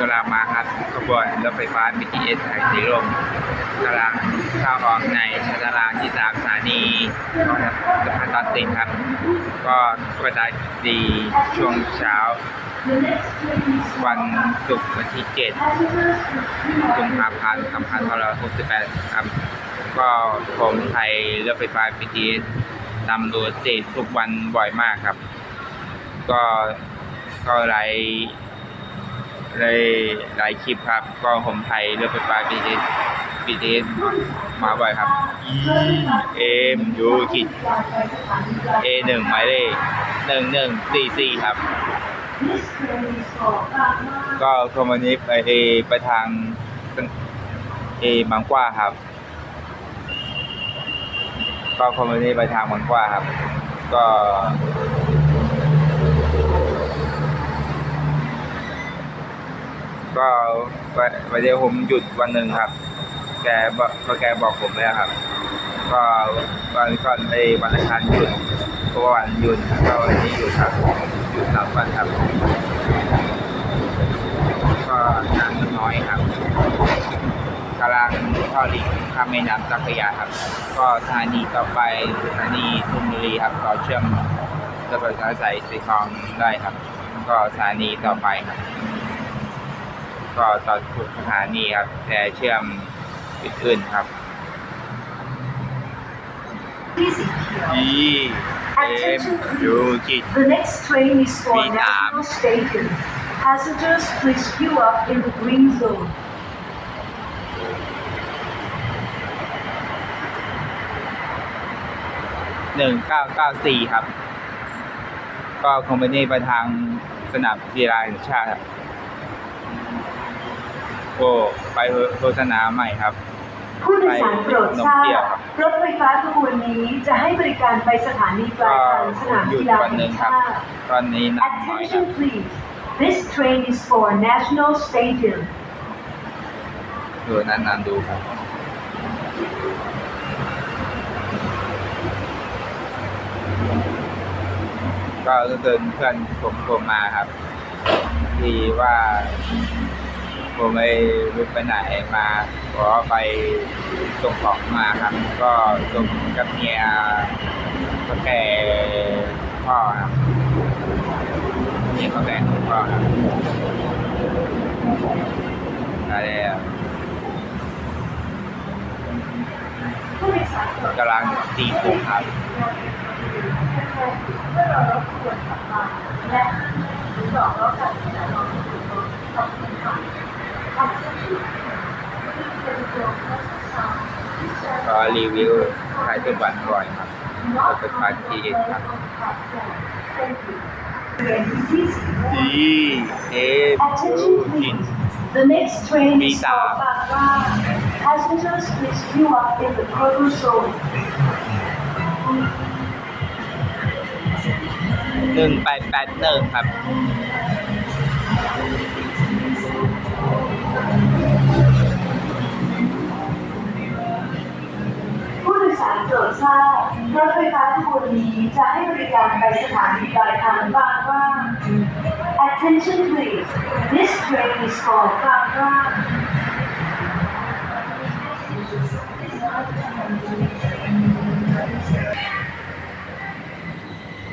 กำลังมาครับขบวนรถไฟฟ้า BTS สายสีลมกำลังเข้าออกในชั้นตารางที่สามสถานีสะพานตอนตินครับ ก็กระจายดีช่วงเช้า วันศุกร์วันที่7กุมภาพันธ์2568ครับ ก็ผมไทยรถไฟฟ้า BTS นำรถติดทุกวันบ่อยมากครับ ก็ก็หลายหลายหลายคลิปครับ ก็ผมไทยรถไฟฟ้า BTS BTS มาบ่อยครับเอ็มยูคิด A หนึ่งหมายเลขหนึ่งหนึ่งสี่สี่ครับ ก็คอมมานี้ไปไปทางเอบางกว่าครับ ก็คอมมานี้ไปทางบางกว่าครับ ก็ ก็วันเดียวผมหยุดวันหนึ่งครับ แกบอกแกบอกผมเลยครับ ก็วันก่อนไปวันอังคารหยุดเพราะวันหยุดก็วันนี้หยุดครับหยุดสามวันครับ ก็น้ำน้อยครับกำลังเข้าลิงข้ามแม่น้ำเจ้าพระยาครับ ก็สถานีต่อไปสถานีธนบุรีครับต่อเชื่อมรถไฟฟ้าสายสีทองได้ครับ ก็สถานีต่อไปครับ ก็ต่อทุกสถานีครับ แต่เชื่อมอื่นๆครับ Easy. อีเอ็มยูจิต The next train is for Please, National Station. Passengers, please queue up in the green zone. หนึ่งเก้าเก้าสี่ครับ ก็คอมพานีไปทางสนามกีฬาแห่งชาติครับ โอ้ไปโฆษณาใหม่ครับ ผู้โดยสารโปรดทราไปนมเปรี้ยวบครับรถไฟฟ้าขบวนนี้จะให้บริการไปสถานีปลาก็ยทางสผมนามหยุดกีฬาวันหแห่นึ่งงครับชาติตอนนี้น้ำน้อยครับ Attention please. This train is for National Stadium. ดูนั้นนานๆดูครับก็เดินเพื่อนผมโทรมาครับ ที่ว่า ผมไปไปไหนมาขอไปส่งของมาครับ ก็ส่งกับเมียก็แก่พ่อครับเมียก็แก่พ่อครับอะไรอะกำลังตีโค้งครับเพื่อรอรถขบวนถัดมาและหรือบอกแล้วกันที่ไหนรอขอบคุณค่ะ ก็ รีวิวขายทุกวันบ่อยครับก็เป็นพันทีเอ็ครับดีเอฟยู Attention จิน please. The next train is Visa. for Bangla. Passengers please queue up in the purple zone. หนึ่งแปดแปดหนึ่งครับ สารโปรดทราบรถไฟฟ้าขบวนนี้จะให้บริการไปสถานีปลายทางบางว่า Attention please. This train is for Bangla.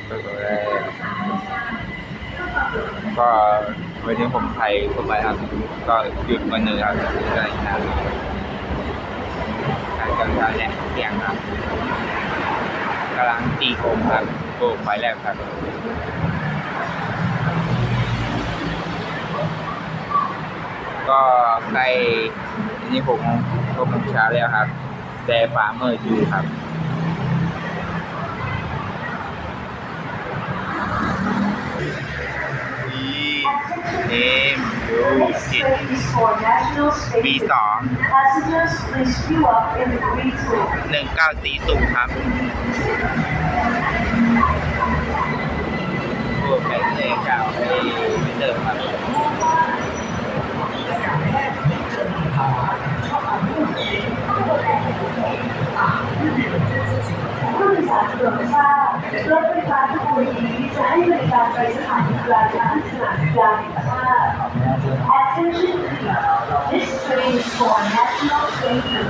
ก็ตัวแรกก็วันนี้ผมไทยเข้าไปครับ ก็หยุดวันหนึ่งครับอะไรนะการจัดการแหละเนี่ยงครับกำลังตีโคมครับโอ้ไฟแรกครับก็ใกล้นี่ผมก็ผมเช้าแล้วครับ แต่ฝ่ามืออยู่ครับ เอ็มยู The next จิต train is for National ปี Stadium. สอง Passengers please queue up in the green zone. หนึ่งเก้าสี่ศูนย์ครับโอ้แปดเลยเก้าไอ้ไม่เดิมครับผู้โดยสารโปรดทราบรถไฟฟ้าขบวนนี้จะให้บริการไปสถานีปลายทางสนามกีฬาง ชาติ Attention please. This train is for national station.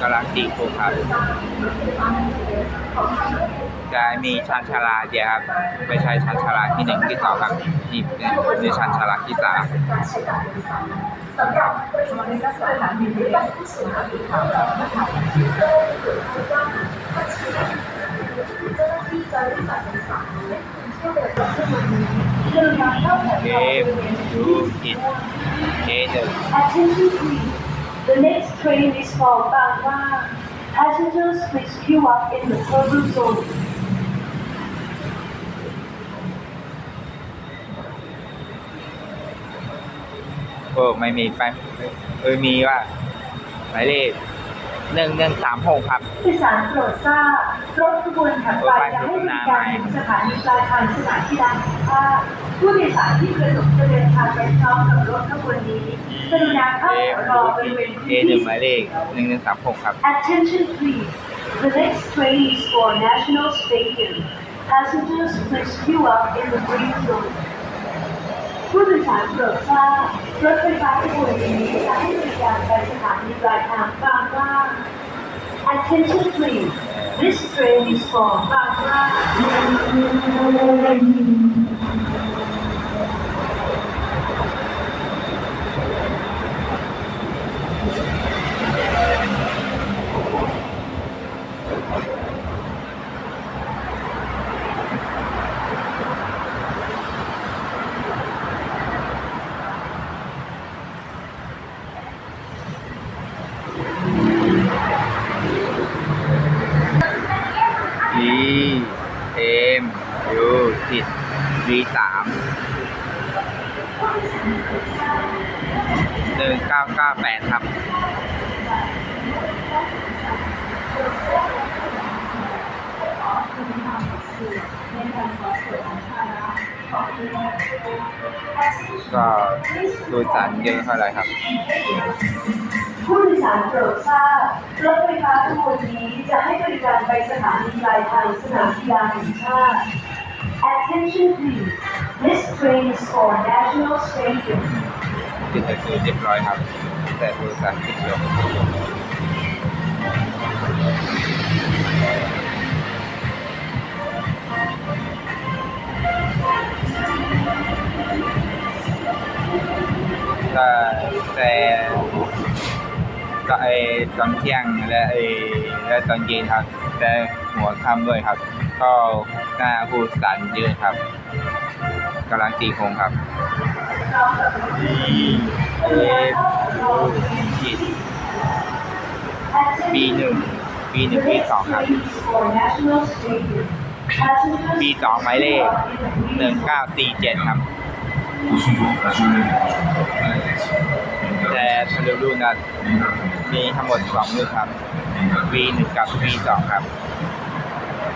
กำลังตีโคครับ ชันชาลาเดียครับไม่ใช่ชันชาลาที่หนึ่งที่สองครับนี่เป็นนี่ชันชาลาที่สามสำหรับประชาชนและสถานีบริการผู้สูงอายุทางการมหาวิทยาลัยเจ้าหน้าที่จะรีบตัดสายเที่ยวเดินทางวันนี้เดินทางเข้าแถวเกมยูกินเอหนึ่ง Attention please. The next train is for Bangla. Passengers please queue up in the purple zone. โอ้ไม่มีไปเออมีว่าหมายเลขหนึ่งหนึ่งสามหกครับผู้โดยสารโปรดทราบรถขบวนถัดไปจะให้บริการถึงสถานีปลายทางสถานที่ดังค่าผู้โดยสารที่ประสงค์จะเดินทางไปพร้อมกับรถขบวนนี้กรุณาเข้าเอแถวรอบริเวณเอพื้นหนึ่ที่งหมายเลขหนึ่งหนึ่งสามหกครับ Attention please. The next train is for National Stadium. Passengers please queue up in the green zone. ผู้โดยสารโปรดทราบรถไฟฟ้าขบวนนี้จะให้บริการไปสถานีปลายทางบางล่าง Attention please. This train is for บางล่าีสามหนึ่งเก้าเก้าแปดครับก็โดยสารเยอะเท่าไรครับ ผู้โดยสารโปรดทราบรถไฟฟ้าทุวคนนี้จะให้บริการไปสถานีปลายทางสนามกีฬาแห่งชาติ Attention please. This train is for National Stadium. ติดตะคือเรียบร้อยครับ แต่โดยสารติดลงก็แต่ก็ไอตอนเที่ยงและไอและตอนเย็นครับแต่ หัวค่ำด้วยครับ ก็หน้าผู้โดสารเยอะครับกำลังตีโคงครับ E F U ขีด B หนึ่ง B หนึ่ง B สองครับ B สองหมายเลขหนึ่งเก้าสี่เจ็ดครับแต่ทะลุรุ่นนมีทั้งหมดสองรุ่นครับ V หนึ่งกับ V สองครับ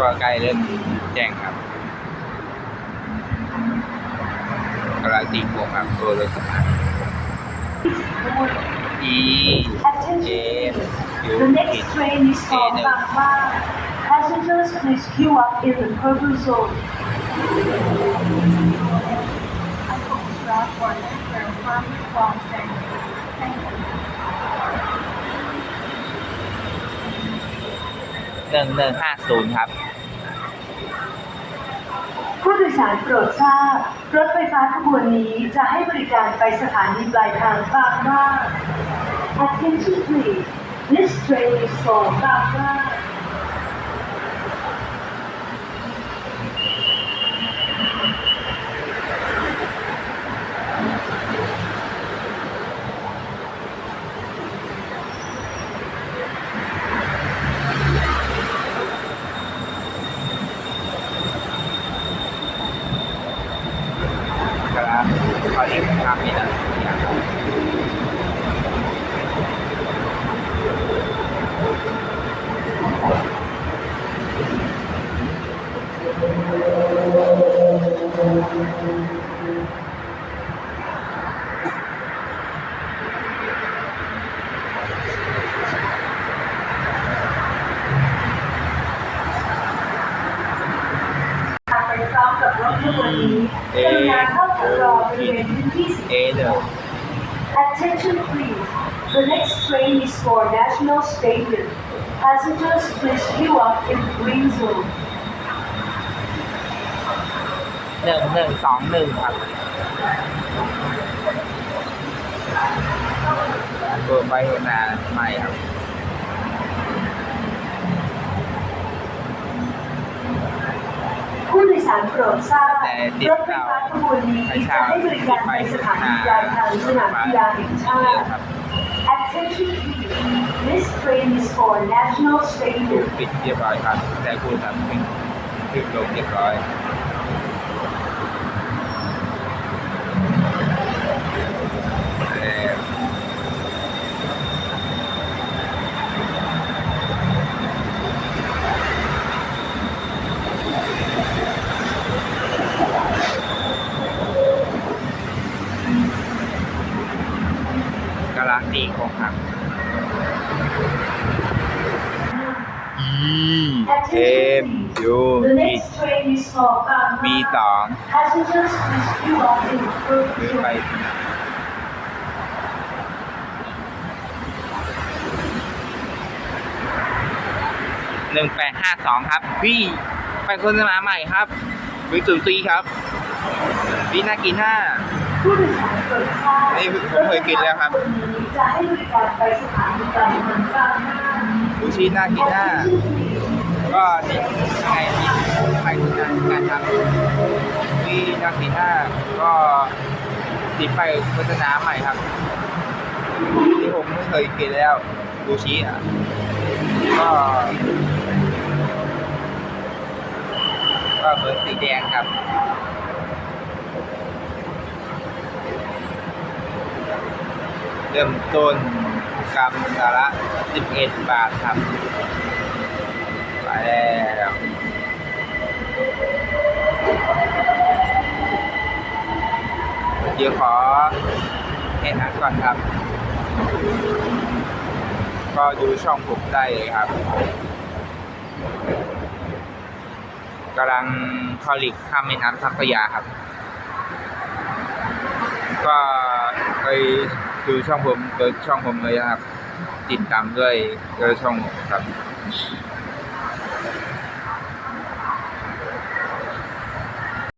ญในการดำเนินการสดใสได้แบบนี้ก็ใกล้เริ่มแจ้งครับกำลังตีโคงครับตัวรถสตาร์ท E Attention F U The next train is for Bangla. Passengers please queue up in the purple zone. For that from Thank you. หนึ่งหนึ่งห้าศูนย์ครับ ผู้โดยสารโปรดทราบ รถไฟฟ้าขบวนนี้จะให้บริการไปสถานีปลายทางบางว่า Attention please This train is for บางว่า Attention please. The next train is for National Stadium. Passengers please queue up in the green zone. หนึ่งหนึ่งสองหนึ่งครับเปิดไปนาใหม่ครับผู้โดยสารโปรดทราบแต่ติดรถไฟฟ้าขบวนนี้จะให้บริการไปสถานีปลายทางสนามกีฬาแห่งชาติครับ Attention please. This train is for National ถูก Stadium. ปิดเรียบร้อยครับแต่คุณทำขึ้นขึ้นลงเรียบร้อยเอ่อ กำลังดีของครับ E M U The E next train is for มี Bangkok. สอง Passengers please queue up in the หรือ first ไป zone. หนึ่งแปดห้าสองครับพี่ไปโฆษณาใหม่ครับวิสุทรีครับพี่น่ากินห้า นี่ผมเคยกินแล้วครับบูชีหนีปลายทางบางนาซูชิน่ากินห้า ก็นี่ยังไงที่ไปที่งานการทำพี่น่ากินห้าก็ติดไปโฆษณาใหม่ครับที่ผมไม่เคยกินแล้วซูชิอะก็ก็เหมือนสีแดงครับ เริ่มต้นกรัมละ11บาทครับไปแล้วเดี๋ยวขอแนะนำก่อนครับ ก็ดูช่องผมได้เลยครับกำลังผลิตข้ามแม่น้ำทัพยาครับ ก็ไป คือช่องผมโดยช่องผมเลยครับติดตามด้วยโดยช่องผมครับ